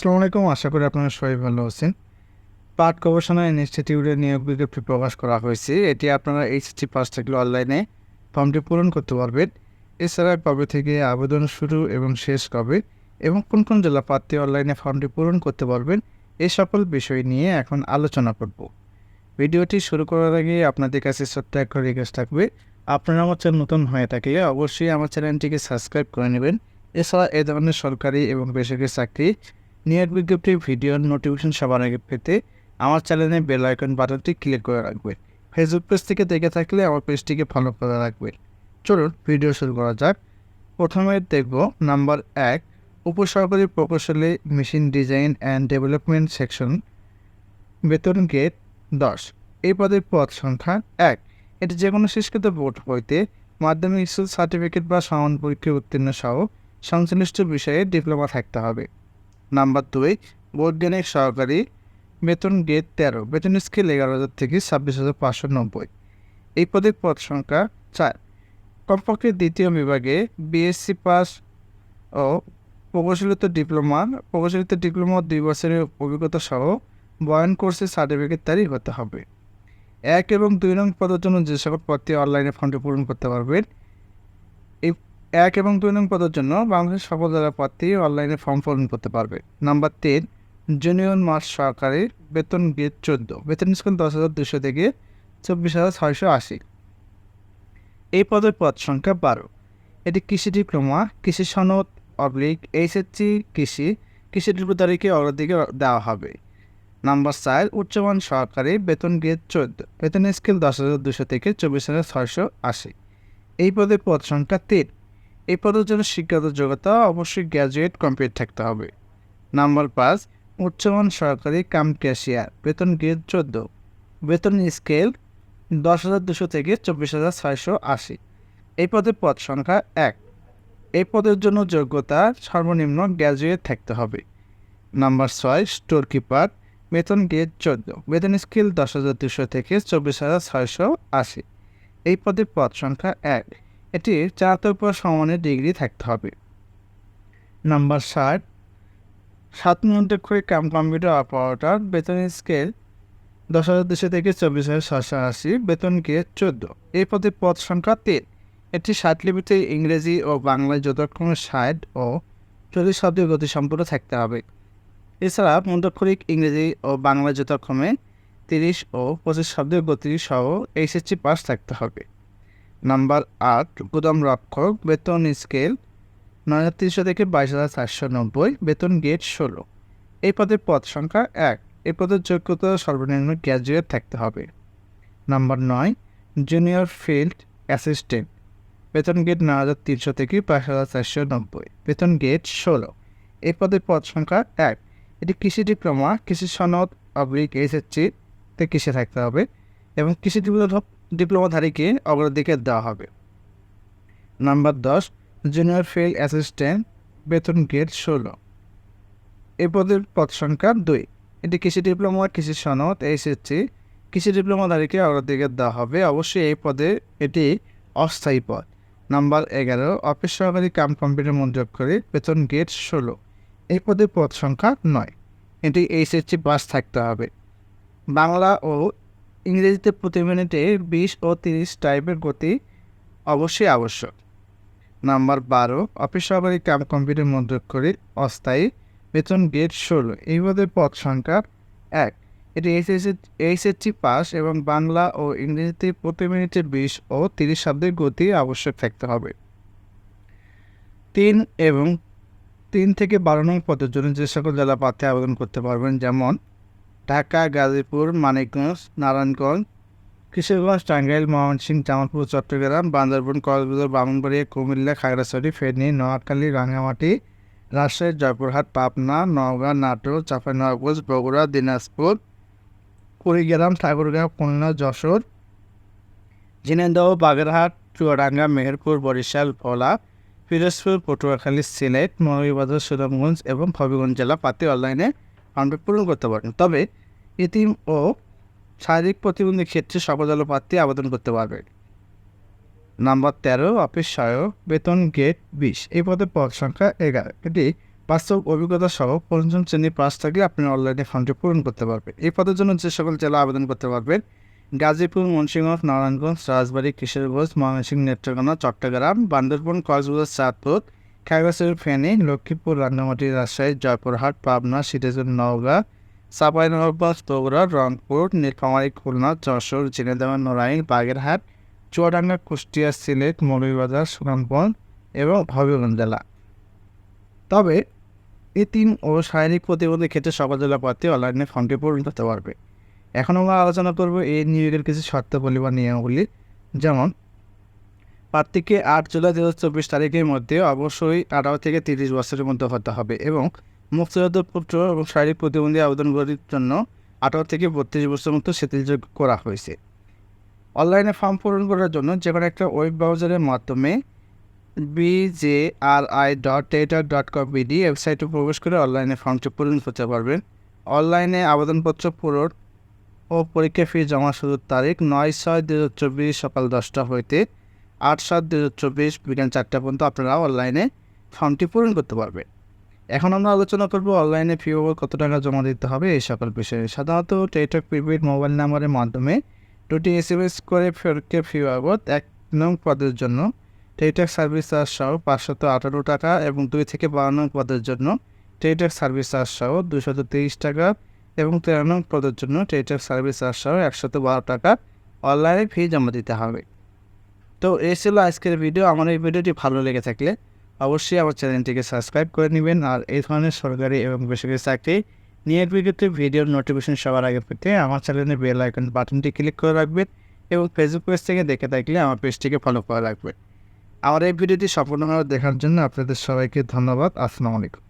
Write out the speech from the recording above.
আসসালামু আলাইকুম। আশা করি আপনারা সবাই ভালো আছেন। পাট গবেষণা ইনস্টিটিউটের নিয়োগ বিজ্ঞপ্তি প্রকাশ করা হয়েছে। এটি আপনারা এইচএসটি পাস থাকলে অনলাইনে ফর্মটি পূরণ করতে পারবেন। এছাড়া কবে থেকে আবেদন শুরু এবং শেষ কবে এবং কোন কোন জেলা প্রার্থী অনলাইনে ফর্মটি পূরণ করতে পারবেন এই সকল বিষয় নিয়ে এখন আলোচনা করব। ভিডিওটি শুরু করার আগে আপনাদের কাছে ছোট্ট একটা রিকোয়েস্ট থাকবে। আপনারা আমার চ্যানেল নতুন হয়ে থাকলে অবশ্যই আমার চ্যানেলটিকে সাবস্ক্রাইব করে নেবেন। এছাড়া এ ধরনের সরকারি এবং বেসরকারি চাকরি নিয়োগ বিজ্ঞপ্তির ভিডিওর নোটিফিকেশন সবার আগে পেতে আমার চ্যানেলে বেল আইকন বাটনটি ক্লিক করে রাখবেন ফেসবুক পেজ থেকে দেখে থাকলে আমার পেজটিকে ফলো করে রাখবেন চলুন, ভিডিও শুরু করা যাক। প্রথমে দেখব নাম্বার এক, উপসরকারি প্রকৌশলী, machine design and development section, বেতন গেট দশ। এই পদের পদ সংখ্যা এক। এটি যে কোনো শিক্ষিত বোর্ড হইতে মাধ্যমিক স্কুল সার্টিফিকেট বা সমান পরীক্ষায় উত্তীর্ণ সহ সংশ্লিষ্ট বিষয়ে ডিপ্লোমা থাকতে হবে। নাম্বার দুই, বৈজ্ঞানিক সহকারী বেতন গেট তেরো, বেতন স্কেল এগারো হাজার থেকে ছাব্বিশ হাজার পাঁচশো নব্বই। এই পদের পদ সংখ্যা চার। কমপক্ষে দ্বিতীয় বিভাগে বিএসসি পাস ও প্রকৌশলিত ডিপ্লোমা প্রকৌশলিত ডিপ্লোমা দুই বছরের অভিজ্ঞতা সহ বয়ান কোর্সের সার্টিফিকেটধারী হতে হবে। এক এবং দুই নং পদের জন্য যে সকল প্রার্থী অনলাইনে ফর্মটি পূরণ করতে পারবেন, এই এক এবং দুই নং পদের জন্য বাংলাদেশের সকল জেলা প্রার্থী অনলাইনে ফর্ম পূরণ করতে পারবে। নাম্বার তিন, জুনিয়র মাস সহকারী বেতন গেট চোদ্দ। বেতন স্কুল দশ হাজার দুশো থেকে চব্বিশ হাজার ছয়শো আশি। এই পদের পদ সংখ্যা বারো। এটি কৃষি ডিপ্লোমা, কৃষি সনদ অবলিক এইচএসসি, কৃষি কৃষি ডিপ্লোমাদারিকে অগ্রাধিকার দেওয়া হবে। নাম্বার চার, উচ্চমান সহকারী বেতন গেট চোদ্দ। বেতন স্কেল দশ হাজার দুশো থেকে চব্বিশ হাজার ছয়শো আশি। এই পদের পদ সংখ্যা তিন। এই পদের জন্য শিক্ষাগত যোগ্যতা অবশ্যই গ্র্যাজুয়েট কমপ্লিট থাকতে হবে। নাম্বার পাঁচ, উচ্চমান সরকারি কাম ক্যাশিয়ার বেতন গ্রেড চোদ্দ। বেতন স্কেল দশ হাজার দুশো থেকে চব্বিশ হাজার ছয়শো আশি। এই পদের পদ সংখ্যা এক। এই পদের জন্য যোগ্যতা সর্বনিম্ন গ্র্যাজুয়েট থাকতে হবে। নাম্বার ছয় স্টোর কিপার বেতন গেট চোদ্দ। বেতন স্কেল দশ হাজার দুশো থেকে চব্বিশ হাজার ছয়শো আশি। এই পদের পদ সংখ্যা এক। এটি চারতর পর সমানের ডিগ্রি থাকতে হবে। নাম্বার ষাট, সাত নিয়ন্ত্রক কাম কম্পিউটার অপারেটর বেতন স্কেল দশ হাজার দুশো থেকে চব্বিশ হাজার ছশো আশি, বেতন গেট চোদ্দ। এই পদের পদ সংখ্যা তিন। এটি ষাট লিপিতে ইংরেজি ও বাংলায় যথাক্রমে ষাট ও চল্লিশ শব্দের গতি সম্পূর্ণ থাকতে হবে। এছাড়া মধ্যক্ষরিক ইংরেজি ও বাংলা যথাক্রমে তিরিশ ও পঁচিশ শব্দের গতি সহ এইচএসসি পাস থাকতে হবে। নাম্বার আট, গুদাম রক্ষক, বেতন স্কেল নয় হাজার তিনশো থেকে বাইশ হাজার চারশো নব্বই, বেতন গেট ষোলো। এই পদের পদ সংখ্যা এক। এই পদের যোগ্যতা সর্বনিম্ন গ্র্যাজুয়েট থাকতে হবে। নাম্বার নয়, জুনিয়র ফিল্ড অ্যাসিস্ট্যান্ট। বেতন গেট নয় হাজার তিনশো থেকে বাইশ হাজার চারশো নব্বই, বেতন গেট ষোলো। এই পদের পদ সংখ্যা এক। এটি কৃষি ডিপ্লোমা, কৃষি সনদ অবলিক এইচএসসি তে কৃষি থাকতে হবে এবং কৃষি ডিপ্লোমা ডিপ্লোমাধারীকে অগ্রাধিকার দেওয়া হবে। নাম্বার দশ, জুনিয়র ফিল্ড অ্যাসিস্ট্যান্ট, বেতন গেট ষোলো। এ পদের পদ সংখ্যা দুই। এটি কৃষি ডিপ্লোমা, কৃষি সনদ এইচএসসি কৃষি ডিপ্লোমাধারীকে অগ্রাধিকার দেওয়া হবে। অবশ্যই এই পদে এটি অস্থায়ী পদ। নাম্বার এগারো, অফিস সহকারী কাম কম্পিউটার মঞ্জুর করে বেতন গেট ষোলো। এই পদে পদ সংখ্যা নয়। এটি এইচএসসি পাস থাকতে হবে। বাংলা ও ইংরেজিতে প্রতি মিনিটে বিশ ও তিরিশ টাইপের গতি অবশ্যই আবশ্যক। নাম্বার বারো, অফিস সহকারী কাম কম্পিউটার মঞ্জুর করে অস্থায়ী বেতন গেট ষোলো। এই পদের পদ সংখ্যা এক। এটি এইচএসসি এইচএসসি পাস এবং বাংলা ও ইংরেজিতে প্রতি মিনিটে বিশ ও তিরিশ শব্দের গতি আবশ্যক থাকতে হবে। তিন এবং তিন থেকে বারো নং পদের জন্য যে সকল জেলা প্রার্থী আবেদন করতে পারবেন, যেমন ঢাকা, গাজীপুর, মানিকগঞ্জ, নারায়ণগঞ্জ, কিশোরগঞ্জ, টাঙ্গাইল, ময়মনসিংহ, জামালপুর, চট্টগ্রাম, বান্দরবন, কক্সবাজার ব্রাহ্মণবাড়িয়া কুমিল্লা, খাগড়াছড়ি, ফেনী, নোয়াখালী, রাঙ্গামাটি, রাজশাহী, জয়পুরহাট, পাবনা, নওগাঁ, নাটোর, চাঁপাইনবাবগঞ্জ, বগুড়া, দিনাজপুর, কুড়িগ্রাম, ঠাকুরগাঁও, খুলনা, যশোর ঝিনাইদহ বাগেরহাট, চুয়াডাঙ্গা, মেহেরপুর, বরিশাল, ভোলা, পিরোজপুর, পটুয়াখালী, সিলেট, মৌলভীবাজার, সুনামগঞ্জ এবং হবিগঞ্জ জেলা পাতি অনলাইনে ফর্মটি পূরণ করতে পারেন। তবে ইতিম ও শারীরিক প্রতিবন্ধী ক্ষেত্রে জেলা প্রার্থী আবেদন করতে পারবে। নাম্বার তেরো, অফিস সহায়ক, বেতন গেট বিশ। এই পদে পদ সংখ্যা এগারো। এটি বাস্তব অভিজ্ঞতা সহ পঞ্চম শ্রেণি পাস থাকলে আপনি অনলাইনে ফর্মটি পূরণ করতে পারবেন। এই পদের জন্য যে সকল জেলা আবেদন করতে পারবেন, গাজীপুর, মুন্সিগঞ্জ, নারায়ণগঞ্জ, রাজবাড়ী, কিশোরগঞ্জ, ময়মনসিংহ, নেত্রকোনা, চট্টগ্রাম, বান্দরবন, কক্সবাজার, চাঁদপুর, খাগড়াছড়ি, ফেনী, লক্ষ্মীপুর, রাঙ্গামাটি, রাজশাহী, জয়পুরহাট, পাবনা, সিরাজগঞ্জ, নওগাঁ চাঁপাইনবাবগঞ্জ বগুড়া রংপুর, নীলফামারী, খুলনা, যশোর, ঝিনাইদহ, নড়াইল, বাগেরহাট, চুয়াডাঙ্গা, কুষ্টিয়া, সিলেট, মৌলভীবাজার, সুনামগঞ্জ এবং হবিগঞ্জ জেলা। তবে এই তিন ও শারীরিক প্রতিবন্ধীর ক্ষেত্রে সকল জেলা প্রার্থী অনলাইনে ফর্মটি পূরণ করতে পারবে। এখন আমরা আলোচনা করব এই নিয়োগের কিছু শর্তাবলী বা নিয়মগুলি যেমন, প্রার্থীকে আট জুলাই দু হাজার চব্বিশ তারিখের মধ্যে অবশ্যই আঠারো থেকে তিরিশ বছরের মধ্যে হতে হবে এবং মুক্তিযোদ্ধা পুত্র এবং শারীরিক প্রতিবন্ধী আবেদনগুলির জন্য আঠারো থেকে বত্রিশ বছর মতো শিথিলযোগ্য করা হয়েছে। অনলাইনে ফর্ম পূরণ করার জন্য যে কোনো একটা ওয়েব ব্রাউজারের মাধ্যমে BJRI dot teletalk dot com BD ওয়েবসাইটে প্রবেশ করে অনলাইনে ফর্মটি পূরণ করতে পারবেন। অনলাইনে আবেদনপত্র পূরণ ও পরীক্ষা ফি জমা শুরুর তারিখ নয় ছয় দু হাজার চব্বিশ সকাল দশটা হইতে আট সাত দু হাজার চব্বিশ বিকেল চারটা পর্যন্ত আপনারা অনলাইনে ফর্মটি পূরণ করতে পারবেন। এখন আমরা আলোচনা করব অনলাইনে ফি ওভার কত টাকা জমা দিতে হবে এই সকল বিষয়ে। সাধারণত টেটক প্রিপেড মোবাইল নাম্বারের মাধ্যমে দুটি এস এম এস করে ফেরতকে ফি বাবদ এক নং পদের জন্য টেটক সার্ভিস চার্জ সহ পাঁচশত আঠারো টাকা এবং দুই থেকে বারো নং পদের জন্য টেটক সার্ভিস চার্জ সহ দুশত তেইশ টাকা এবং তেরো নং পদের জন্য টেটক সার্ভিস চার্জ সহ একশত বারো টাকা অনলাইনে ফি জমা দিতে হবে। তো এই ছিল আজকের ভিডিও আমার এই ভিডিওটি ভালো লেগে থাকলে অবশ্যই আমার চ্যানেলটিকে সাবস্ক্রাইব করে নেবেন আর এই ধরনের সরকারি এবং বেসরকারি চাকরি নিয়ে বিজ্ঞপ্তি ভিডিওর নোটিফিকেশন সবার আগে পেতে আমার চ্যানেলের বেল আইকন বাটনটি ক্লিক করে রাখবেন এবং ফেসবুক পেজ থেকে দেখে থাকলে আমার পেজটিকে ফলো করে রাখবেন। আমার এই ভিডিওটি সম্পূর্ণভাবে দেখার জন্য আপনাদের সবাইকে ধন্যবাদ। আসসালামু আলাইকুম।